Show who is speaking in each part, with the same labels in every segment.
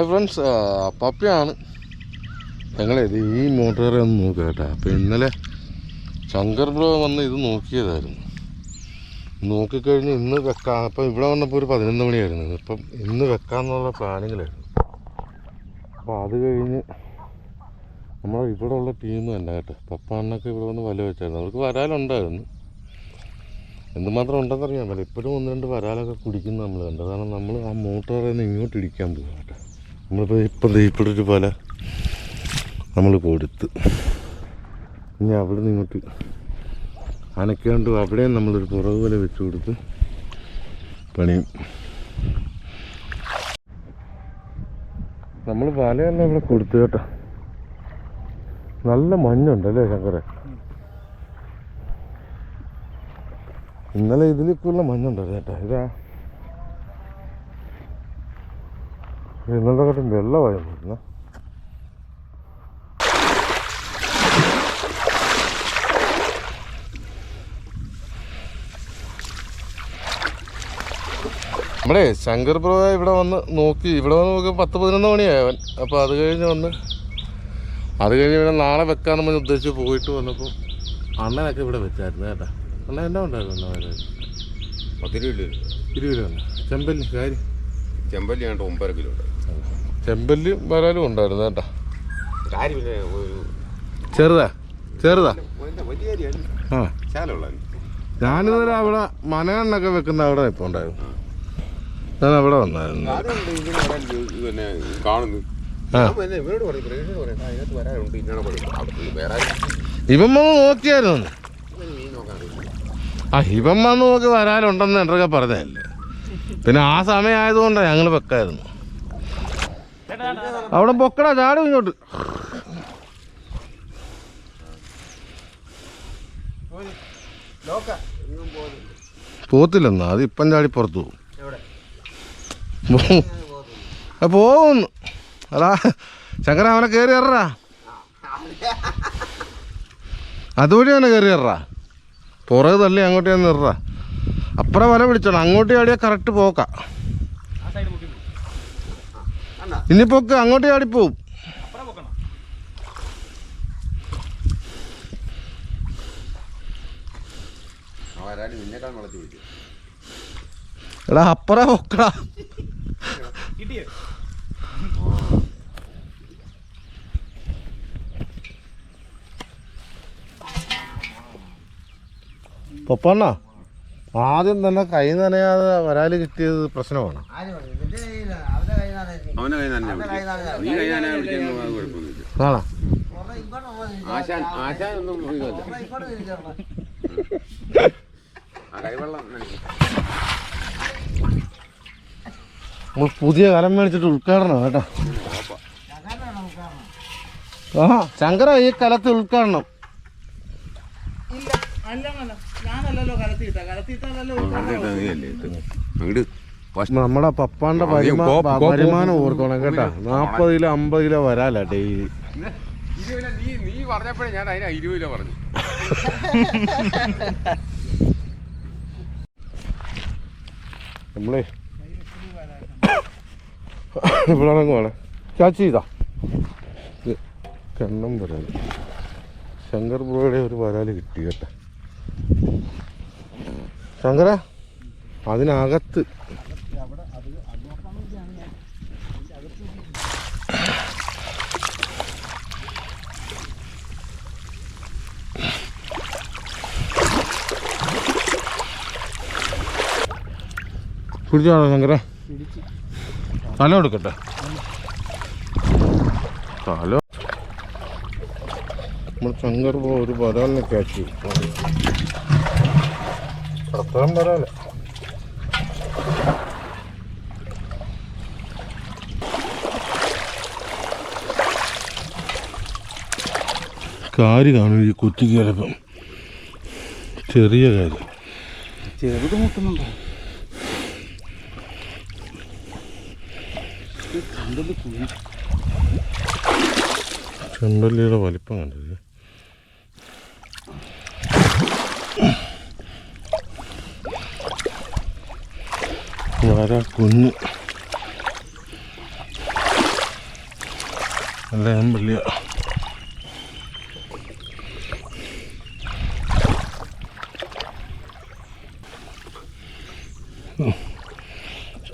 Speaker 1: Hi friends പപ്പയാണ്. ഞങ്ങളെ ഈ മോട്ടോറെ ഒന്ന് നോക്കുക കേട്ടോ അപ്പോൾ ഇന്നലെ ശങ്കർ ബ്രോ വന്ന് ഇത് നോക്കിയതായിരുന്നു. നോക്കിക്കഴിഞ്ഞ് ഇന്ന് വെക്കാം. അപ്പം ഇവിടെ വന്നപ്പോൾ ഒരു പതിനൊന്ന് മണിയായിരുന്നു. ഇപ്പം ഇന്ന് വെക്കാമെന്നുള്ള പ്ലാനിങ്ങിലായിരുന്നു. അപ്പോൾ അത് കഴിഞ്ഞ് നമ്മൾ ഇവിടെ ഉള്ള ടീം തന്നെ കേട്ടോ. പപ്പാണ്ണൊക്കെ ഇവിടെ വന്ന് വല വെച്ചായിരുന്നു. അവർക്ക് വരാലുണ്ടായിരുന്നു എന്തുമാത്രം ഉണ്ടെന്ന് അറിയാൻ പറ്റില്ല. ഇപ്പോഴും ഒന്ന് രണ്ട് വരാലൊക്കെ കുടിക്കുന്നു നമ്മൾ കണ്ടു കാരണം നമ്മൾ ആ മോട്ടോറിൽ നിന്ന് ഇങ്ങോട്ട് ഇടിക്കാൻ പോകും കേട്ടോ. നമ്മളിപ്പോൾ ഇപ്പം ഇവിടെ ഒരു നമ്മൾ കൊടുത്ത്. ഇനി അവിടെ നിന്ന് ഇങ്ങോട്ട് അനക്കാണ്ട് അവിടെയും നമ്മളൊരു പുറകു പോലെ വെച്ച് കൊടുത്ത് പണിയും. നമ്മൾ വലയല്ല ഇവിടെ കൊടുത്തു കേട്ടോ. നല്ല മഞ്ഞുണ്ടല്ലേ ശങ്കരെ? ഇന്നലെ ഇതിലേക്കുള്ള മഞ്ഞുണ്ടല്ലേ കേട്ടോ. ഇതാ. ഇന്നലെ കാട്ടും വെള്ളമായിരുന്നു നമ്മളെ ശങ്കർ ബ്രോ ഇവിടെ വന്ന് നോക്കി. ഇവിടെ വന്ന് നോക്കി പത്ത് പതിനൊന്ന് മണിയായി അവൻ. അപ്പോൾ അത് കഴിഞ്ഞ് വന്ന് അത് കഴിഞ്ഞ് ഇവിടെ നാളെ വെക്കാന്ന് പറഞ്ഞ് ഉദ്ദേശിച്ച് പോയിട്ട് വന്നപ്പോൾ അണ്ണനൊക്കെ ഇവിടെ വെച്ചായിരുന്നു കേട്ടാ. അണ്ണൻ എന്നാ ഉണ്ടായിരുന്നു അണ്ണൻ
Speaker 2: പത്തിരുപത്
Speaker 1: ഇരുപത് ചെമ്പല്ലി കാര്യം
Speaker 2: ചെമ്പല്ലി ആണ്ട് ഒമ്പര കിലോ
Speaker 1: ചെമ്പല്ലി വരാലും ഉണ്ടായിരുന്നു കേട്ടാ.
Speaker 2: കാര്യമില്ല ഒരു
Speaker 1: ചെറുതാ? ചെറുതാ?
Speaker 2: വലിയ
Speaker 1: ആ.
Speaker 2: ശാലുള്ള
Speaker 1: ഞാനിതുവരെ അവിടെ മനകണ്ണൊക്കെ വെക്കുന്ന അവിടെ ഇപ്പൊ ഉണ്ടായിരുന്നു ഞാൻ അവിടെ വന്നായിരുന്നു.
Speaker 2: ഹിബമ്മ പിന്നെ കാണുന്നു.
Speaker 1: ആ.
Speaker 2: ഞാൻ പിന്നെ ഇവരോട് പറയും പ്രേക്ഷകരോട് പറയും "ആ, ഇതിനകത്ത് വരാനുണ്ട് ഇന്നാണ് പറയും. അവിടെ വേറെ ആരും
Speaker 1: ഇവൻ വന്ന് നോക്കിയായിരുന്നു.
Speaker 2: ഇവന് മീൻ നോക്കാൻ അറിയില്ല.
Speaker 1: ആ ഇവൻ വന്ന് നോക്കി വരാലുണ്ടെന്ന് എന്തൊക്കെ പറഞ്ഞതല്ലേ? പിന്നെ ആ സമയമായതുകൊണ്ടാണ് ഞങ്ങൾ വെക്കായിരുന്നു. അവിടെ പൊക്കടാ ചാടും ഇങ്ങോട്ട്. പോത്തില്ലെന്നാ അത് ഇപ്പം ചാടി പുറത്തു പോകും. പോകുന്നു. അതാ ശങ്കര അവനെ കയറി ഇററാ അതുവഴി അവനെ കയറി ഇററാ പുറകെ തള്ളി അങ്ങോട്ട് ഞാൻ അപ്പുറം വല പിടിച്ചോണം അങ്ങോട്ട് ചാടിയാൽ കറക്റ്റ് പോക്ക. ഇനി പോക്ക് അങ്ങോട്ട് ചാടിപ്പോവും എടാ അപ്പറ പൊക്കടാ. പൊപ്പണ്ണ? ആദ്യം തന്നെ കൈ നനയാതെ വരാൽ കിട്ടിയത് പ്രശ്നമാണ്.
Speaker 2: അവനെ കൈ. നീ കൈ തന്നെ വിളിക്കുന്നു അത് കുഴപ്പമൊന്നുമില്ല.
Speaker 1: കാണാ
Speaker 2: ആശാൻ ആശാൻ ഒന്നും ഇതല്ല ആ കൈവെള്ളം നനയ്ക്കും.
Speaker 1: നമ്മൾ പുതിയ കലം മേടിച്ചിട്ട് ഉദ്ഘാടനം കേട്ടോ. ആ ശങ്കര ഈ കലത്ത് ഉദ്ഘാടനം
Speaker 3: ഇല്ല അല്ല.
Speaker 2: ഫസ്റ്റ്
Speaker 1: നമ്മുടെ പപ്പാന്റെ വരുമാനം ഓർക്കണം കേട്ടാ. നാപ്പത് കിലോ അമ്പത് കിലോ വരാല ഡെയിലി
Speaker 2: നീ പറഞ്ഞപ്പോഴേ ഞാൻ അതിനാ ഇരുപത് കിലോ പറഞ്ഞു.
Speaker 1: നമ്മളേ ഇവിടെ വേണം. ചാച്ചി ഇതാ കണ്ണം വരാൽ. ശങ്കർ ബ്രോയുടെ ഒരു വരാൽ കിട്ടി കേട്ടാ. ശങ്കര അതിനകത്ത്. പിടിച്ചാണോ ശങ്കര. തല എടുക്കട്ടെ തല. നമ്മൾ ശങ്കർ ഒരു വരാലിനെ കാച്ചി അത്രയും പറയാല കാര്യം കാണും ഈ കുറ്റിക്ക് ചിലപ്പം ചെറിയ കാര്യം.
Speaker 3: ചെറുത് മുട്ടുന്നുണ്ടോ?
Speaker 1: ചെണ്ടല്ലിയുടെ വലിപ്പം കണ്ടില്ലേ? വര കുഞ്ഞ് നല്ല വലിയ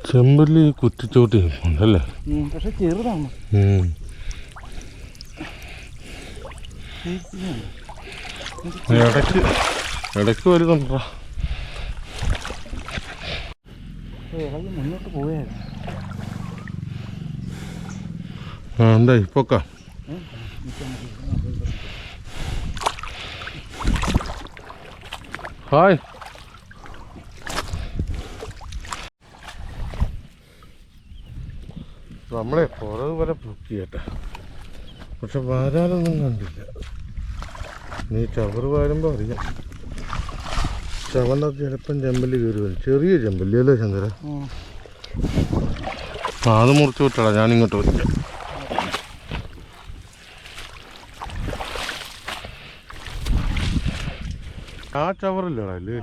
Speaker 1: ചെമ്പല്ലി കുറ്റിച്ചോട്ടി ഉണ്ടല്ലേ?
Speaker 3: പക്ഷെ ചെറുതാണ്.
Speaker 1: ഇടയ്ക്ക് ഇടയ്ക്ക് വരുന്നുണ്ടോ
Speaker 3: ഇളകി മുന്നോട്ട്
Speaker 1: പോവുകയായിരുന്നു. ഹായ്. നമ്മളെ പുറകു വരെ ബുക്ക് ചെയ്യട്ടെ. പക്ഷെ വരാനൊന്നും കണ്ടില്ല. നീ ചവറ് വരുമ്പോൾ അറിയാം. ചവറിനകത്ത് ചിലപ്പം ചെമ്പല്ലി കയറി വരും. ചെറിയ ചെമ്പല്ലി അല്ലേ ശങ്കര അത് മുറിച്ച് വിട്ടടാ ഞാനിങ്ങോട്ട് വിളിക്കാം ആ ചവറില്ലടാ അല്ലേ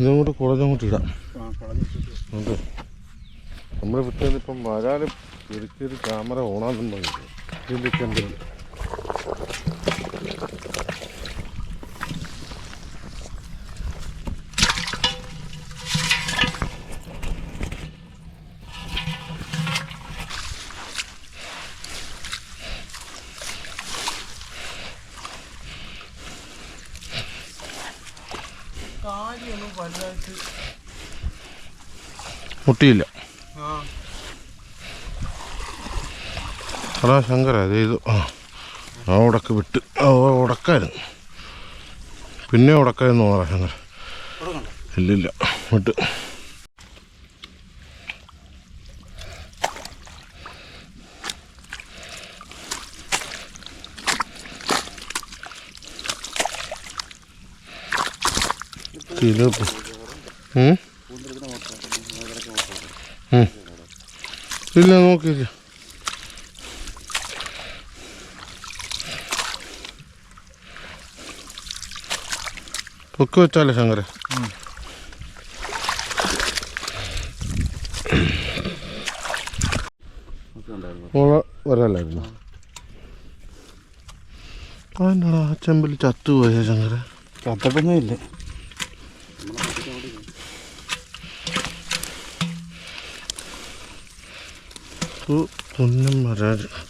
Speaker 1: ഇതങ്ങോട്ട് കുളഞ്ഞങ്ങോട്ട് ഇടാം. നമുക്ക് നമ്മൾ ഇപ്പം വരാൽ ശരിക്കൊരു ക്യാമറ ഓണാന്നും ചിന്തിക്കേണ്ടത് ഇതിന്റെ ചെമ്പല്ലി. മുട്ടിയില്ല. അതാ ശങ്കര ചെയ്തു ആ ഉടക്ക് വിട്ട്. ആ ഉടക്കായിരുന്നു. പിന്നെ ഉടക്കായിരുന്നു പറ ശങ്കര. ഇല്ലില്ല വിട്ട്. കിലോ. ഇല്ല നോക്കില്ല പൊക്കി വെച്ചാലേ ശങ്കര. വരാലായിരുന്നു ആ ചെമ്പിൽ ചത്തുപോയ ശങ്കര?
Speaker 3: ചത്തപ്പൊന്നും ഇല്ല?
Speaker 1: പുന്നം വരാൻ
Speaker 2: അവിടെ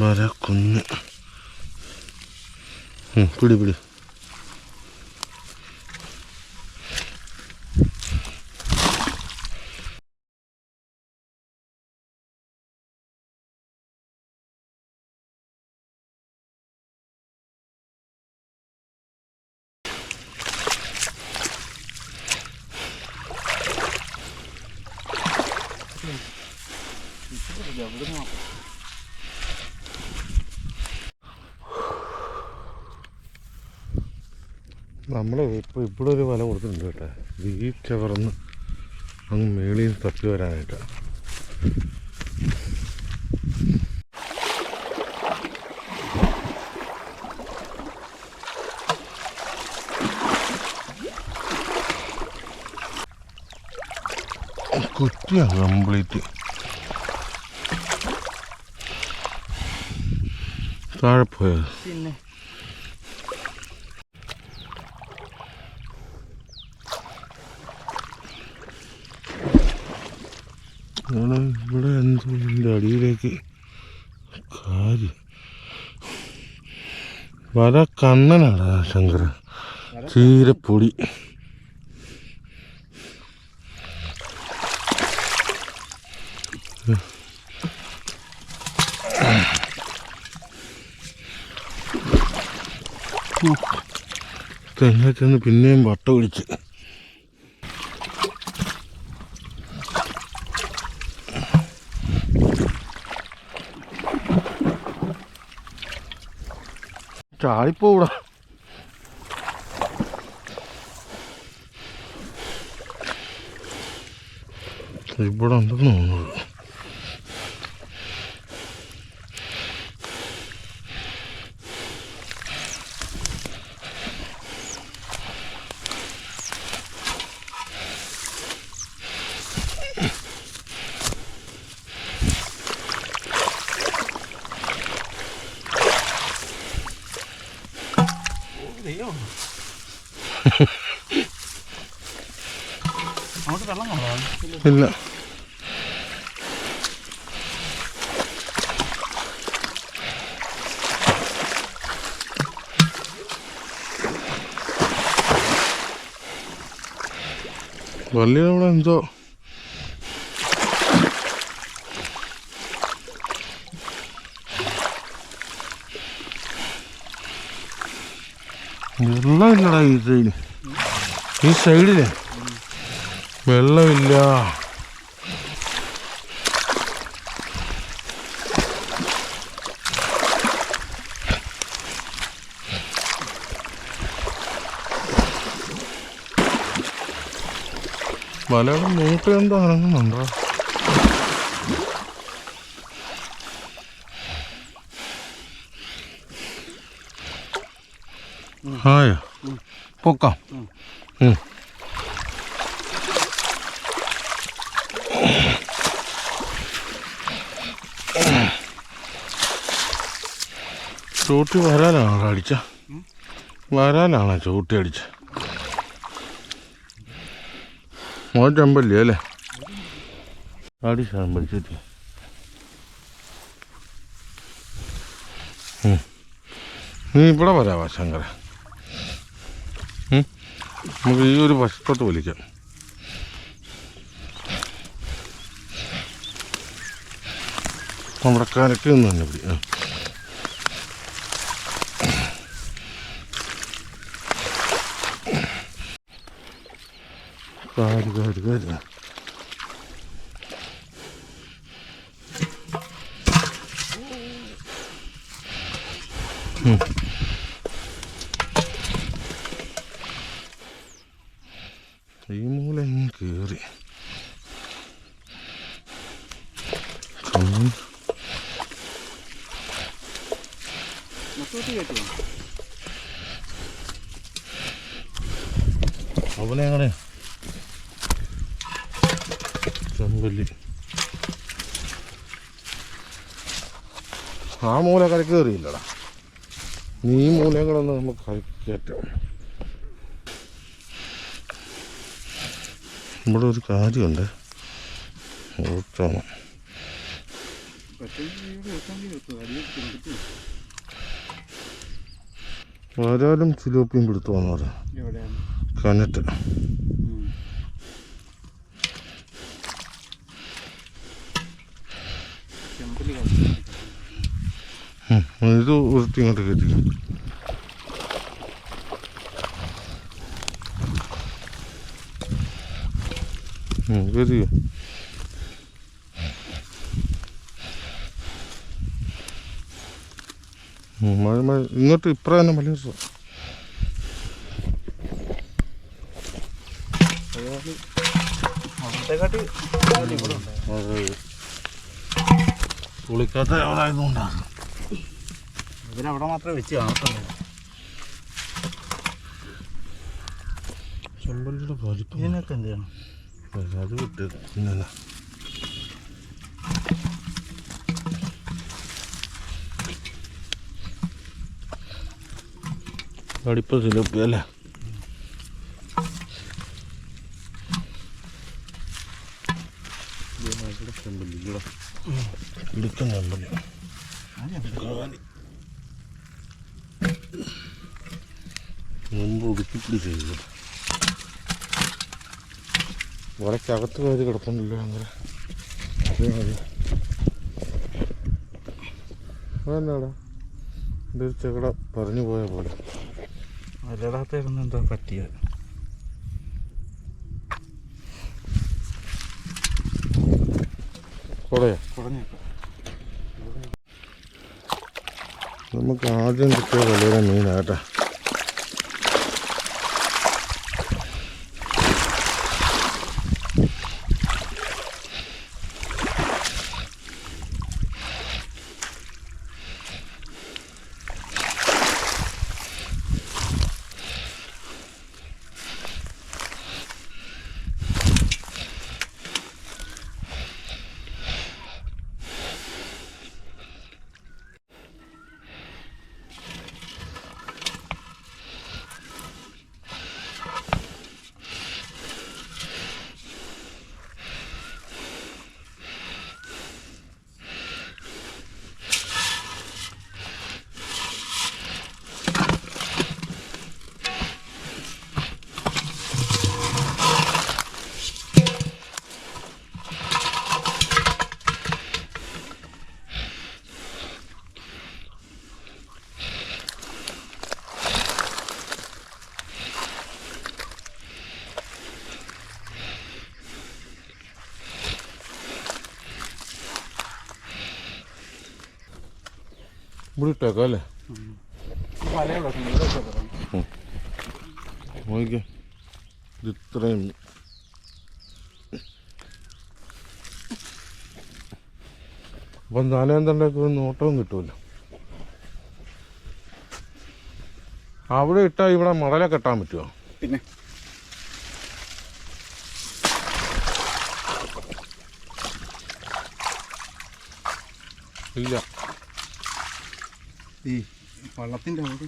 Speaker 1: മരക്കുന്ന് ഉം, പിടി പിടി. നമ്മൾ ഇപ്പോൾ ഇവിടെ ഒരു വല കൊടുത്തിട്ടുണ്ട് കേട്ടോ. ഈ ചവർന്ന് അങ്ങ് മേളിൽ തപ്പി വരാനായിട്ട്. കുറ്റിയാണ് കംപ്ലീറ്റ്. താഴെ പോയത്
Speaker 3: പിന്നെ?
Speaker 1: വല കണ്ണനാണ് ശങ്കര ചീരപ്പൊടി തെങ്ങൊക്കെ പിന്നെയും വട്ട പിടിച്ച് ചാടിപ്പോടാ ഇവിടെ. ഉണ്ടെന്ന് തോന്നുന്നത്
Speaker 3: അങ്ങോട്ട് വെള്ളം കാണാം
Speaker 1: ഇല്ല. വലിയ അവിടെ എന്തോ? വെള്ളമില്ലടാ ഈ സൈഡിൽ ഈ സൈഡിലേ വെള്ളമില്ല. വലയുടെ മൂട്ട് എന്തോ ഇറങ്ങുന്നുണ്ടോ? ആയോ പൊക്കാം. ചൂട്ടി വരാനാണോ അടിച്ച? വരാനാണ് ചൂട്ടി അടിച്ച? മോറ്റമ്പല്ലേ അല്ലേ? അടിച്ചാണ് പഠിച്ചിട്ട് നീ ഇവിടെ വരാവാ ശങ്കര? നമുക്ക് ഈ ഒരു വശത്തോട്ട് വലിക്കാം നമ്മുടെ കരക്ക് നിന്ന് തന്നെ പിടി ആ കാര് കാര് ഉം. ഈ മൂല കയറി അവനെ അങ്ങനെ ചെമ്പല്ലി ആ മൂല കരക്ക് കയറിയില്ലടാ നീ മൂലകളൊന്നും മൂലയും കൂടെ ഒന്ന് നമുക്ക് കരക്ക് കയറ്റാം. ഇവിടെ ഒരു കാര്യമുണ്ട്. ഓർക്കണം വരാലും ചിലോപ്പിയും പിടുത്തു
Speaker 3: വന്നത്
Speaker 1: കനറ്റ് ഇത് ഒരുത്തി ഇങ്ങോട്ട് കയറ്റി കയറ്റി മഴ മഴ. ഇങ്ങോട്ട് ഇപ്പറ തന്നെ
Speaker 3: ഉണ്ട്
Speaker 1: അതെ പുളിക്കാത്ത അവിടെ ആയതുകൊണ്ടാണ്.
Speaker 3: ഇതിനവിടെ മാത്രമേ വെച്ച് കാണത്തുള്ളൂ.
Speaker 1: ചെമ്പല്ലിയുടെ വലിപ്പം
Speaker 3: ഇതിനൊക്കെ എന്ത് ചെയ്യണം?
Speaker 1: അത് വിട്ട് പിന്നെ അടിപ്പ സിലോപ്പി അല്ലേ? ഇടുക്കം ചെമ്പല്ലി മുമ്പ് ചെയ്തു. വരക്കകത്ത് കയറി കിടപ്പുണ്ടല്ലോ അങ്ങനെ. അതേ അതെന്നാടാ? ഇതൊരു ചെകട പറഞ്ഞു പോയ പോലെ.
Speaker 3: വലുതാത്തേരുന്ന് എന്താ പറ്റിയത്
Speaker 1: കൊടയാ?
Speaker 3: കുടഞ്ഞേക്കാം
Speaker 1: നമുക്ക് ആദ്യം കിട്ടിയ വലിയ മീനാട്ടാ ഇവിടെ ഇട്ടേക്കാം അല്ലേ ഇത്രയും അപ്പം നാലേന്തണ്ടൊക്കെ ഒരു നോട്ടവും കിട്ടുമല്ലോ അവിടെ ഇട്ടാൽ ഇവിടെ മടല കെട്ടാൻ പറ്റുമോ
Speaker 3: പിന്നെ?
Speaker 1: ഇല്ല.
Speaker 3: ഈ വള്ളത്തിന്റെ അവിടെ.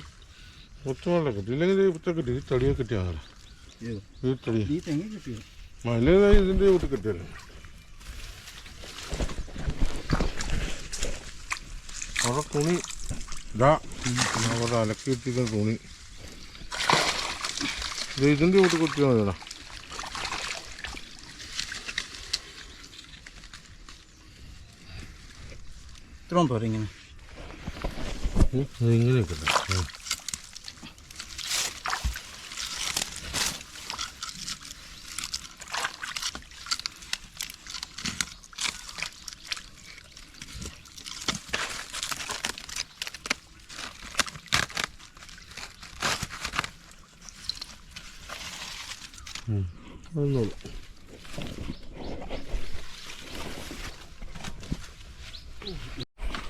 Speaker 1: കിട്ടി. ഇല്ലെങ്കിൽ കിട്ടി. ഈ തടിയെ കിട്ടിയാണ്
Speaker 3: ഏത്?
Speaker 1: ഈ തടി.
Speaker 3: ഈ തെങ്ങ് കിട്ടിയത്
Speaker 1: മല്ലിതായി ഇതിന്റെ വീട്ടിൽ കിട്ടിയല്ലോ. അവിടെ തുണി. ഇതാ. അവിടെ അലക്കിയിട്ടിരിക്കുന്ന തുണി. ഇത് ഇതിന്റെ വീട്ടിൽ കുത്തിയാൽ മതിടാ
Speaker 3: ഇത്രയും പോരെ ഇങ്ങനെ.
Speaker 1: ね脱い
Speaker 4: でないけどねうん。あ、どう。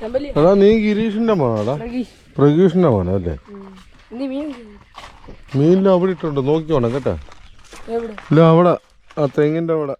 Speaker 1: എടാ നീ ഗിരീഷിന്റെ മോനാടാ.
Speaker 4: പ്രകീഷ്
Speaker 1: പ്രകീഷിന്റെ മോനാ അല്ലേ? മീനിൽ അവിടെ ഇട്ടുണ്ട്. നോക്കിക്കോണം കേട്ടാ? ഇല്ല അവിടെ. ആ തെങ്ങിന്റെ അവിടെ.